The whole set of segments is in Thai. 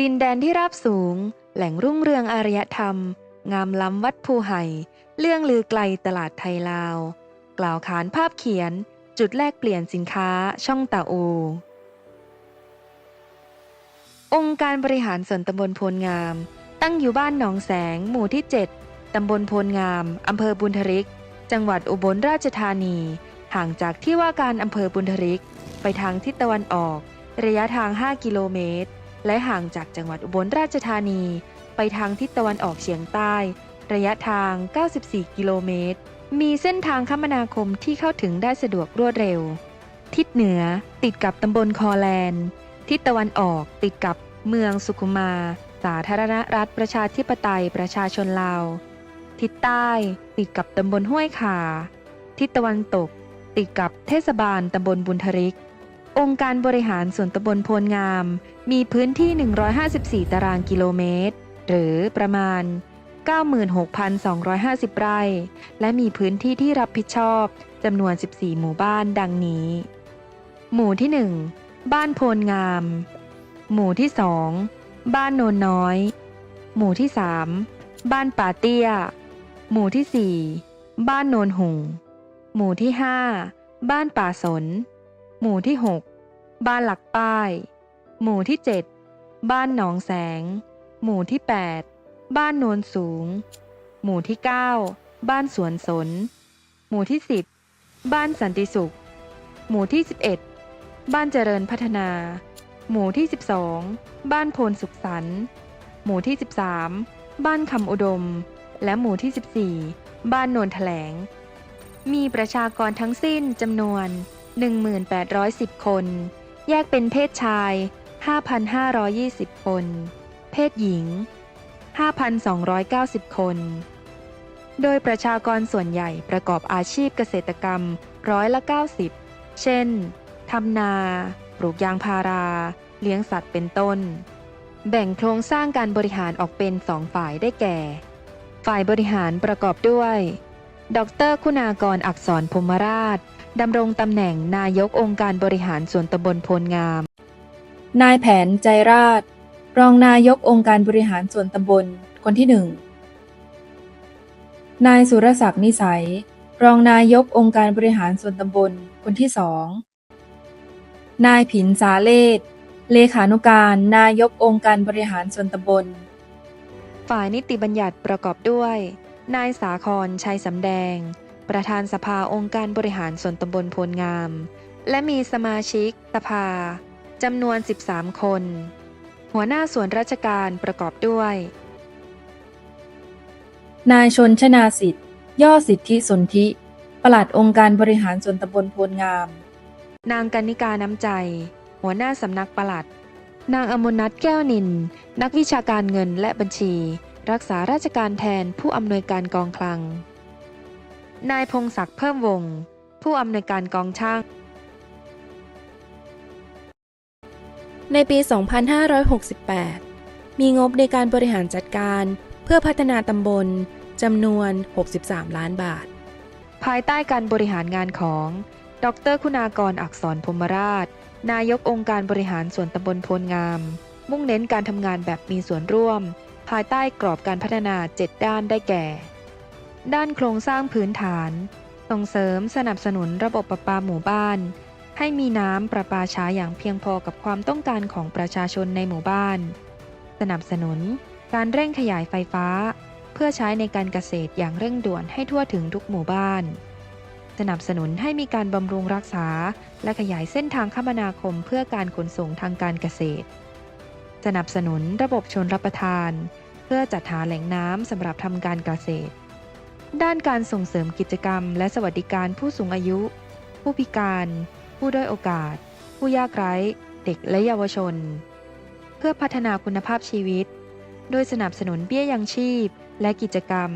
ดินแดนที่ราบสูง แหล่งรุ่งเรืองอารยธรรม งามล้ำวัดภูไห่เรื่องลือไกลตลาดไทยลาว กล่าวขานภาพเขียน จุดแลกเปลี่ยนสินค้าช่องตาอูองค์การบริหารส่วนตำบลโพลงาม ตั้งอยู่บ้านหนองแสง หมู่ที่ 7 ตำบลโพลงามอำเภอบุญทริก จังหวัดอุบลราชธานี ห่างจากที่ว่าการอำเภอบุญทริก ไปทางทิศตะวันออก ระยะทาง 5 กิโลเมตร และห่างจากจังหวัดอุบลราชธานี ไปทางทิศตะวันออกเฉียงใต้ ระยะทาง 94 กิโลเมตร มีเส้นทางคมนาคมที่เข้าถึงได้สะดวกรวดเร็ว ทิศเหนือติดกับตำบลคอแลนด์ ทิศตะวันออกติดกับเมืองสุขุมา สาธารณรัฐประชาธิปไตยประชาชนลาว ทิศใต้ติดกับตำบลห้วยขา ทิศตะวันตก ติดกับเทศบาลตำบลบุญทริก องค์การบริหารส่วนตำบลโพลงาม มีพื้นที่ 154 ตารางกิโลเมตร หรือประมาณ 96,250 ไร่ และมีพื้นที่ที่รับผิดชอบจำนวน 14 หมู่บ้านดังนี้ หมู่ที่ 1 บ้านโพลงาม หมู่ที่ 2 บ้านโนนน้อย หมู่ที่ 3 บ้านป่าเตี้ย หมู่ที่ 4 บ้านโนนหุง หมู่ที่ 5 บ้านป่าสน หมู่ที่ 6 บ้านหลักป้าย หมู่ที่ 7 บ้านหนองแสง หมู่ที่ 8 บ้านโนนสูง หมู่ที่ 9 บ้านสวนสน หมู่ที่ 10 บ้านสันติสุข หมู่ที่ 11 บ้านเจริญพัฒนา หมู่ที่ 12 บ้านโพนสุขสันต์หมู่ที่ 13 บ้านคำอุดม และหมู่ที่ 14 บ้านโนนแถลง มีประชากรทั้งสิ้นจำนวน 1,810 คน แยกเป็นเพศชาย 5,520 คน เพศหญิง 5,290 คน โดยประชากรส่วนใหญ่ประกอบอาชีพเกษตรกรรมร้อยละ 90 เช่น ทำนา ปลูกยางพารา เลี้ยงสัตว์เป็นต้น แบ่งโครงสร้างการบริหารออกเป็นสองฝ่ายได้แก่ ฝ่ายบริหารประกอบด้วย ดร คุณากรอักษรพมราช ดำรงตำแหน่งนายกองค์การบริหารส่วนตำบลโพลงาม นายแผนใจราช รองนายกองค์การบริหารส่วนตำบลคนที่หนึ่งนายสุรศักดิ์นิสัย รองนายกองค์การบริหารส่วนตำบลคนที่สองนายผินสาเลศเลขานุการนายกองค์การบริหารส่วนตำบล ฝ่ายนิติบัญญัติประกอบด้วย นายสาครชัยสำแดง ประธานสภาองค์การบริหารส่วนตำบลโพลงาม และมีสมาชิกสภาจำนวน 13 คน หัวหน้าส่วนราชการประกอบด้วย นายชนชนาสิทธิ์ ย่อสิทธิสนธิปลัดองค์การบริหารส่วนตำบลโพลงาม นางกันนิกาน้ำใจ หัวหน้าสำนักปลัด นางอมนนัทแก้วนิน นักวิชาการเงินและบัญชี รักษาราชการแทนผู้อำนวยการกองคลัง นายพงศักดิ์เพิ่มวงศ์ผู้อำนวยการกองช่าง ในปี 2568 มีงบในการบริหารจัดการเพื่อพัฒนาตำบลจำนวน 63 ล้านบาท ภายใต้การบริหารงานของ ดรคุณากรอักษรพรหมราช นายกองค์การบริหารส่วนตำบลโพลงาม มุ่งเน้นการทำงานแบบมีส่วนร่วม ภายใต้กรอบการพัฒนา 7 ด้านได้แก่ ด้านโครงสร้างพื้นฐาน ส่งเสริมสนับสนุนระบบประปาหมู่บ้าน ให้มีน้ำประปาช้อย่างเพียงพอกับความต้องการของประชาชนในหมู่บ้าน สนับสนุนการเร่งขยายไฟฟ้า เพื่อใช้ในการเกษตรอย่างเร่งด่วนให้ทั่วถึงทุกหมู่บ้าน สนับสนุนให้มีการบำรุงรักษา และขยายเส้นทางคมนาคมเพื่อการขนส่งทางการเกษตร สนับสนุนระบบชนรับประทาน เพื่อจัดหาแหล่งน้ำสำหรับทำการเกษตร ด้านการส่งเสริมกิจกรรม และสวัสดิการผู้สูงอายุ ผู้พิการ ผู้ด้อยโอกาส ผู้ยากไร้ เด็กและเยาวชน เพื่อพัฒนาคุณภาพชีวิต โดยสนับสนุนเบี้ยยังชีพ และกิจกรรม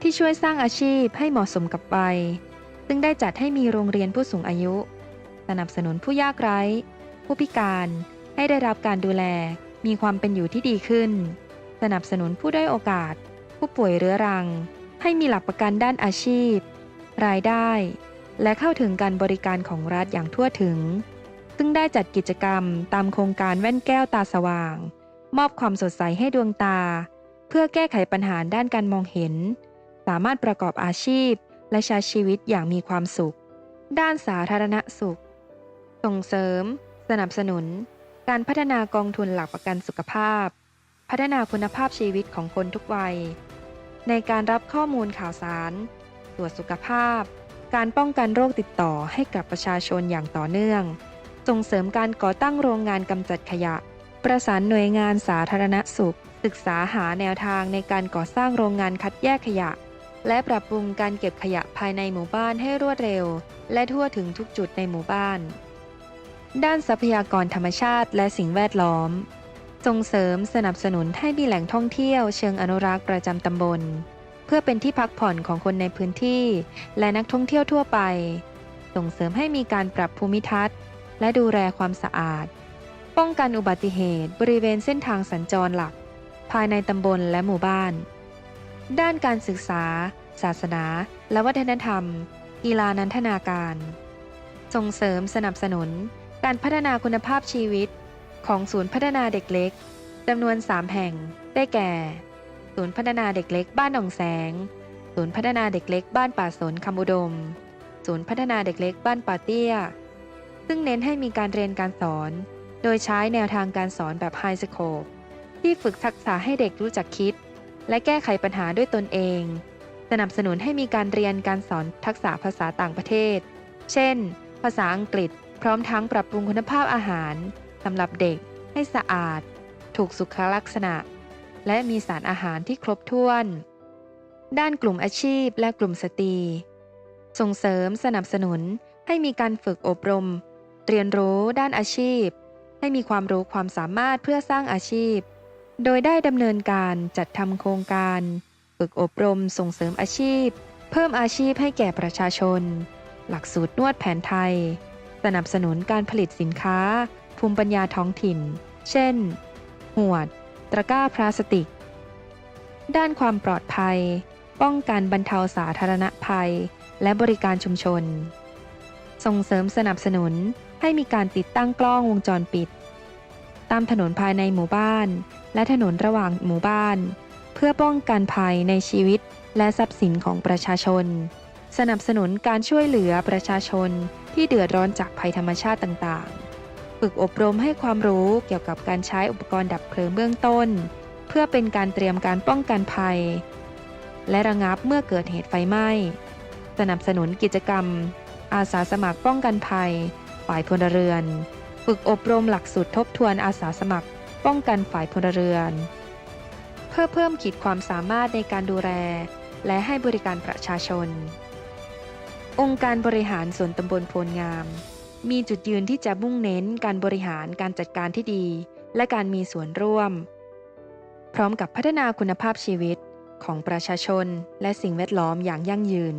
ที่ช่วยสร้างอาชีพให้เหมาะสมกับวัยซึ่งได้จัดให้มีโรงเรียนผู้สูงอายุ สนับสนุนผู้ยากไร้ ผู้พิการให้ได้รับการดูแล มีความเป็นอยู่ที่ดีขึ้น สนับสนุนผู้ด้อยโอกาส ผู้ป่วยเรื้อรัง ให้มีหลักประกันด้านอาชีพ รายได้ และเข้าถึงการบริการของรัฐอย่างทั่วถึง ซึ่งได้จัดกิจกรรมตามโครงการแว่นแก้วตาสว่าง มอบความสดใสให้ดวงตา เพื่อแก้ไขปัญหาด้านการมองเห็น สามารถประกอบอาชีพ และใช้ชีวิตอย่างมีความสุข ด้านสาธารณสุข ส่งเสริม สนับสนุน การพัฒนากองทุนหลักประกันสุขภาพ พัฒนาคุณภาพชีวิตของคนทุกวัย ในการรับข้อมูลข่าวสาร ตรวจสุขภาพ การป้องกันโรคติดต่อให้กับประชาชนอย่างต่อเนื่อง ส่งเสริมการก่อตั้งโรงงานกำจัดขยะ ประสานหน่วยงานสาธารณสุข ศึกษาหาแนวทางในการก่อสร้างโรงงานคัดแยกขยะ และปรับปรุงการเก็บขยะภายในหมู่บ้านให้รวดเร็ว และทั่วถึงทุกจุดในหมู่บ้าน ด้านทรัพยากรธรรมชาติและสิ่งแวดล้อม ส่งเสริมสนับสนุนให้มีแหล่งท่องเที่ยวเชิงอนุรักษ์ประจำตำบล เพื่อเป็นที่พักผ่อนของคนในพื้นที่ และนักท่องเที่ยวทั่วไป ส่งเสริมให้มีการปรับภูมิทัศน์ และดูแลความสะอาด ป้องกันอุบัติเหตุบริเวณเส้นทางสัญจรหลัก ภายในตำบลและหมู่บ้าน ด้านการศึกษา ศาสนา และวัฒนธรรม กีฬานันทนาการ ส่งเสริมสนับสนุนการพัฒนาคุณภาพชีวิต ของศูนย์พัฒนาเด็กเล็กจำนวน 3 แห่ง ได้แก่ ศูนย์พัฒนาเด็กเล็กบ้านหนองแสง ศูนย์พัฒนาเด็กเล็กบ้านป่าสนคำอุดม ศูนย์พัฒนาเด็กเล็กบ้านป่าเตี้ย ซึ่งเน้นให้มีการเรียนการสอน โดยใช้แนวทางการสอนแบบไฮสโคปที่ฝึกทักษะให้เด็กรู้จักคิด และแก้ไขปัญหาด้วยตนเอง สนับสนุนให้มีการเรียนการสอนทักษะภาษาต่างประเทศ เช่น ภาษาอังกฤษ พร้อมทั้งปรับปรุงคุณภาพอาหาร สำหรับเด็กให้สะอาด ถูกสุขลักษณะ และมีสารอาหารที่ครบถ้วน ด้านกลุ่มอาชีพและกลุ่มสตรี ส่งเสริมสนับสนุนให้มีการฝึกอบรม เรียนรู้ด้านอาชีพ ให้มีความรู้ความสามารถเพื่อสร้างอาชีพ โดยได้ดำเนินการจัดทำโครงการ ฝึกอบรมส่งเสริมอาชีพ เพิ่มอาชีพให้แก่ประชาชน หลักสูตรนวดแผนไทย สนับสนุนการผลิตสินค้า ภูมิปัญญาท้องถิ่น เช่น หวด ตะกร้าพลาสติก ด้านความปลอดภัย ป้องกันบรรเทาสาธารณภัย และบริการชุมชน ส่งเสริมสนับสนุนให้มีการติดตั้งกล้องวงจรปิด ตามถนนภายในหมู่บ้าน และถนนระหว่างหมู่บ้าน เพื่อป้องกันภัยในชีวิตและทรัพย์สินของประชาชน สนับสนุนการช่วยเหลือประชาชนที่เดือดร้อนจากภัยธรรมชาติต่างๆ ฝึกอบรมให้ความรู้เกี่ยวกับการใช้อุปกรณ์ดับเพลิงเบื้องต้น เพื่อเป็นการเตรียมการป้องกันภัย และระงับเมื่อเกิดเหตุไฟไหม้ สนับสนุนกิจกรรม อาสาสมัครป้องกันภัย ฝ่ายพลเรือน ฝึกอบรมหลักสูตรทบทวนอาสาสมัคร ป้องกันฝ่ายพลเรือน เพื่อเพิ่มขีดความสามารถในการดูแล และให้บริการประชาชน องค์การบริหารส่วนตำบลโพลงาม มีจุดยืนที่จะมุ่งเน้นการบริหารการจัดการที่ดี และการมีส่วนร่วม พร้อมกับพัฒนาคุณภาพชีวิตของประชาชนและสิ่งแวดล้อมอย่างยั่งยืน